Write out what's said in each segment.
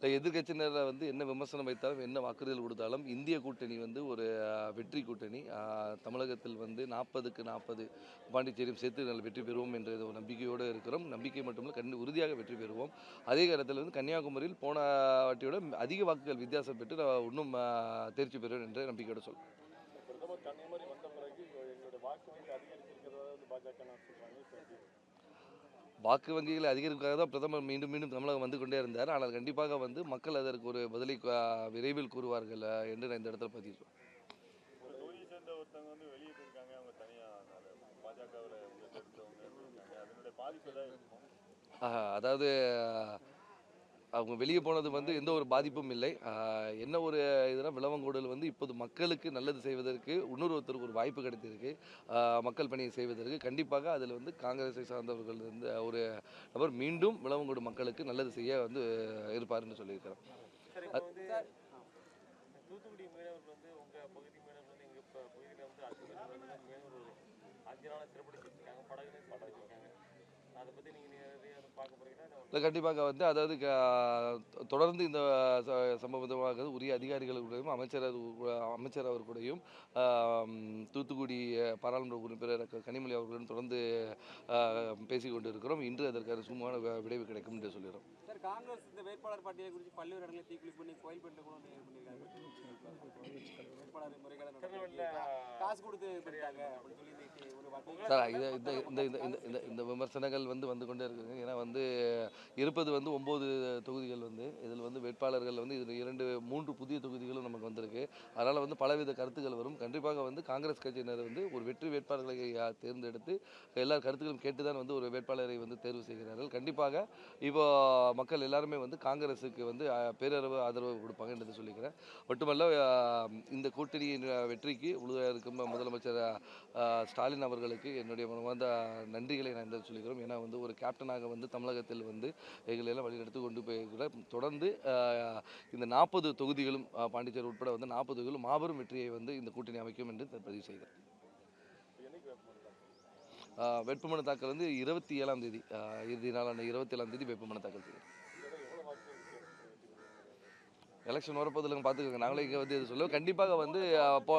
இல்லை எதிர்கட்சியினரை வந்து என்ன விமர்சனம் வைத்தாலும் என்ன வாக்குறுதிகள் கொடுத்தாலும் இந்திய கூட்டணி வந்து ஒரு வெற்றி கூட்டணி. தமிழகத்தில் வந்து நாற்பதுக்கு நாற்பது பாண்டிச்சேரியும் சேர்த்து நல்ல வெற்றி பெறுவோம் என்ற ஒரு நம்பிக்கையோடு இருக்கிறோம். நம்பிக்கை மட்டுமல்ல கண்டு உறுதியாக வெற்றி பெறுவோம். அதே காலத்தில் வந்து கன்னியாகுமரியில் போன வாட்டியோட அதிக வாக்குகள் வித்தியாசம் பெற்று நான் இன்னும் தேர்ச்சி பெறுவேன் என்ற நம்பிக்கையோடு சொல்கிறேன் பிரதமர் கன்னியாகுமரி வந்த பிறகு எங்களுடைய வாக்கு அதிகரித்திருக்கிறதா பாஜக சொல்கிறாங்க வாக்கு வங்கிகளை அதிகரிப்பதற்காக தான் பிரதமர் மீண்டும் மீண்டும் தமிழகம் வந்து கொண்டே இருந்தார். ஆனால் கண்டிப்பாக வந்து மக்கள் அதற்கு ஒரு பதிலை விரைவில் கூறுவார்கள் என்று நான் இந்த இடத்துல பதிவு அதாவது அவங்க வெளியே போனது வந்து எந்த ஒரு பாதிப்பும் இல்லை. என்ன ஒரு இதுனா விளவங்கோடல் வந்து இப்போது மக்களுக்கு நல்லது செய்வதற்கு இன்னொருத்தருக்கு ஒரு வாய்ப்பு கிடைத்திருக்கு. மக்கள் பணியை செய்வதற்கு. கண்டிப்பாக அதில் வந்து காங்கிரஸை சார்ந்தவர்கள் வந்து ஒரு நபர் மீண்டும் விளவங்கோடு மக்களுக்கு நல்லது செய்ய வந்து இருப்பாருன்னு வந்து தூத்துக்குடி மீனவர்கள் வந்து உங்க பகுதி மீனவர்கள் வந்து எங்க ப- பகுதியில வந்து அஞ்சு பேர் வந்து மீனவர் அஞ்சு நாளா சிறப்பிடிச்சு வச்சிருக்காங்க படகுல படம் வச்சிருக்காங்க இல்ல கண்டிப்பாக வந்து அதாவது தொடர்ந்து இந்த ச- சம்பவமாக உரிய அதிகாரிகள் கூடயும் அமைச்சர் அமைச்சர் அவர் கூடயும் ஆம், தூத்துக்குடி பாராளுமன்ற உறுப்பினர் கனிமொழி அவர்களுடன் தொடர்ந்து பேசி கொண்டு இருக்கிறோம் இன்று அதற்கான சுமூகமான வி- விடைவு கிடைக்கும் என்று சொல்கிறோம் சார் காங்கிரஸ் இந்த வேட்பாளர் பட்டியலை குறித்து பல்வேறு தீக்குளி பண்ணி கூட வேட்பாளர் முறைகளை காசு கொடுத்து இந்த இந்த இந்த இந்த இந்த இந்த வந்து வந்து கொண்டே இருக்குங்க. ஏன்னா வந்து இருப்பது வந்து ஒம்பது தொகுதிகள் வந்து. இதில் வந்து வேட்பாளர்கள் வந்து இதில் இரண்டு மூன்று புதிய தொகுதிகளும் நமக்கு வந்திருக்கு. அதனால் வந்து பலவித கருத்துக்கள் வரும். கண்டிப்பாக வந்து காங்கிரஸ் கட்சியினர் வந்து ஒரு வெற்றி வேட்பாளர்களை தேர்ந்தெடுத்து எல்லா கருத்துக்களும் கேட்டு தான் வந்து ஒரு வேட்பாளரை வந்து தேர்வு செய்கிறார்கள். கண்டிப்பாக இப்போ மக்கள் எல்லாருமே வந்து காங்கிரஸுக்கு வந்து அஹ், பேரளவு ஆதரவு கொடுப்பாங்க என்று சொல்லிக்கிறேன். மட்டுமல்ல இந்த கூட்டணியின் வெற்றிக்கு உலக இருக்கும் முதலமைச்சர் ஸ்டாலின் அவர்களுக்கு என்னுடைய மனமார்ந்த நன்றிகளை நான் சொல்லிக்கிறோம். ஏன்னா வந்து ஒரு கேப்டனாக வந்து தமிழகத்தில் வந்து எல்லாம் வழிநடத்தி கொண்டு போயிருக்கிற தொடர்ந்து இந்த நாற்பது தொகுதிகளும் பாண்டிச்சேரி உட்பட வந்து நாற்பது தொகுதிகளும் மாபெரும் வெற்றியை வந்து இந்த கூட்டணி அமைக்கும் என்று பதிவு செய்கிறேன் வேட்புமனு தாக்கல்? வந்து இருபத்தி ஏழாம் தேதி இறுதி நாளான இருபத்தி ஏழாம் தேதி வேட்புமனு தாக்கல் செய்கிறேன் இதெல்லாம் எவ்வளவு வாக்கு இருக்கு? எலெக்ஷன் வரப்போதில் பார்த்துக்கோங்க. நாங்களே இங்கே வந்து இது சொல்லுவோம். கண்டிப்பாக வந்து போ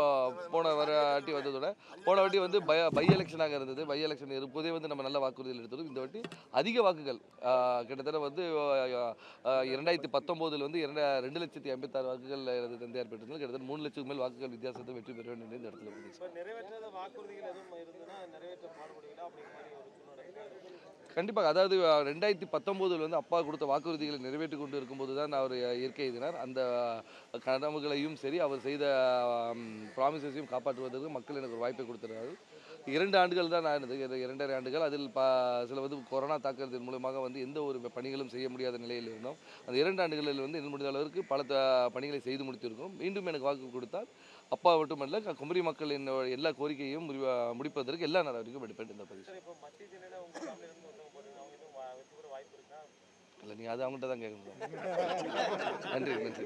போன வாட்டி வந்ததோட போன வாட்டி வந்து பய பை எலெக்ஷனாக இருந்தது. பை எலெக்ஷன் இருப்பதே வந்து நம்ம நல்ல வாக்குறுதிகள் எடுத்துருக்கோம் இந்த வாட்டி அதிக வாக்குகள் கிட்டத்தட்ட வந்து இரண்டாயிரத்தி பத்தொம்போதில் வந்து இரண்டு ரெண்டு லட்சத்தி ஐம்பத்தாறு வாக்குகள் எனது தந்தையார் பெற்றிருந்தது. கிட்டத்தட்ட மூணு லட்சத்துக்கு மேல் வாக்குகள் வித்தியாசத்தை வெற்றி பெற வேண்டும் இந்த இடத்துல நிறைவேற்றாத வாக்குறுதிகள் எதுவும் இருந்ததுன்னா நிறைவேற்ற அப்படிங்கிற மாதிரி ஒரு கண்டிப்பாக அதாவது ரெண்டாயிரத்தி பத்தொம்போதில் வந்து அப்பா கொடுத்த வாக்குறுதிகளை நிறைவேற்றி கொண்டு இருக்கும்போது தான் அவர் இயற்கை எழுதினார் அந்த கனவுகளையும் சரி அவர் செய்த ப்ராமிசஸையும் காப்பாற்றுவதற்கு மக்கள் எனக்கு ஒரு வாய்ப்பை கொடுத்துருக்காரு. இரண்டு ஆண்டுகள் தான் ஆனது. இரண்டரை ஆண்டுகள். அதில் ப சில வந்து கொரோனா தாக்குறதன் மூலமாக வந்து எந்த ஒரு பணிகளும் செய்ய முடியாத நிலையில் இருந்தோம். அந்த இரண்டு ஆண்டுகளில் வந்து என்ன முடிந்த அளவிற்கு பல பணிகளை செய்து முடித்திருக்கோம் மீண்டும் எனக்கு வாக்கு கொடுத்தால் அப்பா மட்டுமல்ல குமரி மக்கள் என்னோட எல்லா கோரிக்கையும் முடிப்பதற்கு எல்லா நடவடிக்கையும் எடுப்பேன் இந்த பதிவு இல்லை நீங்கள் அது அவங்ககிட்ட தான் கேட்கணும் நன்றி நன்றி.